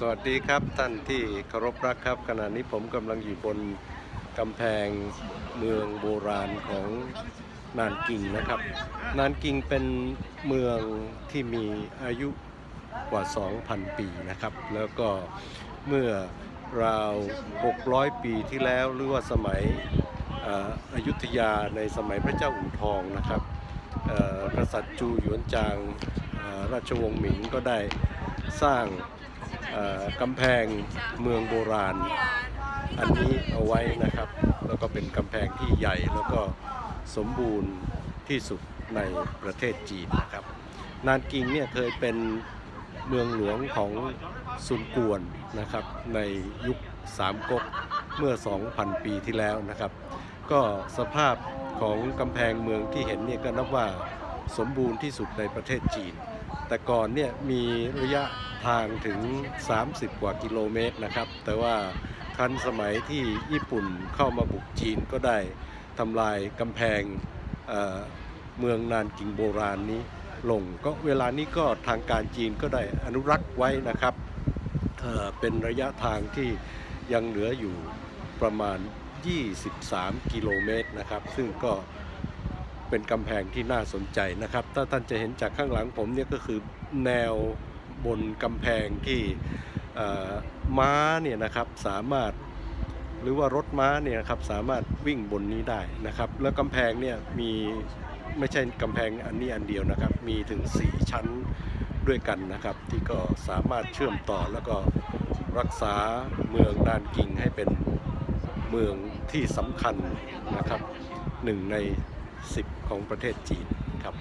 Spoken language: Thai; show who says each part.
Speaker 1: สวัสดีครับท่านที่เคารพรักครับขณะนี้ผมกำลังอยู่บนกำแพงเมืองโบราณของนานกิงนะครับ นานกิงเป็นเมืองที่มีอายุกว่า 2,000 ปีนะครับ แล้วก็เมื่อราว 600 ปีที่แล้วหรือว่าสมัยอยุธยาในสมัยพระเจ้าอู่ทองนะครับกษัตริย์จูหยวนจางราชวงศ์หมิงก็ได้สร้าง กำแพงเมืองโบราณ อันนี้เอาไว้นะครับ แล้วก็เป็นกำแพงที่ใหญ่แล้วก็สมบูรณ์ที่สุดในประเทศจีนนะครับ นานกิงเนี่ยเคยเป็นเมืองหลวงของซุนกวนนะครับ ในยุคสามก๊กเมื่อ 2,000 ปีที่แล้วนะครับ ก็สภาพของกำแพงเมืองที่เห็นเนี่ยก็นับว่าสมบูรณ์ที่สุดในประเทศจีน แต่ก่อนเนี่ยมีระยะ ทางถึง 30 กว่ากิโลเมตรนะครับ แต่ว่าทันสมัยที่ญี่ปุ่นเข้ามาบุกจีนก็ได้ทำลายกำแพงเเมืองนานกิงโบราณนี้ลง ก็เวลานี้ก็ทางการจีนก็ได้อนุรักษ์ไว้นะครับเอ่อเป็นระยะทางที่ยังเหลืออยู่ประมาณ 23 กิโลเมตรนะครับ ซึ่งก็เป็นกำแพงที่น่าสนใจนะครับ ถ้าท่านจะเห็นจากข้างหลังผมเนี่ยก็คือแนว บนกำแพงที่ม้าเนี่ยนะครับสามารถหรือว่ารถม้าเนี่ยนะครับสามารถวิ่งบนนี้ได้นะครับ แล้วกำแพงเนี่ยมีไม่ใช่กำแพงอันนี้อันเดียวนะครับ มีถึง 4 ชั้นด้วยกันนะครับ ที่ก็สามารถเชื่อมต่อแล้วก็รักษาเมืองนานกิงให้เป็นเมืองที่สำคัญนะครับหนึ่งใน 10 ของประเทศจีนครับ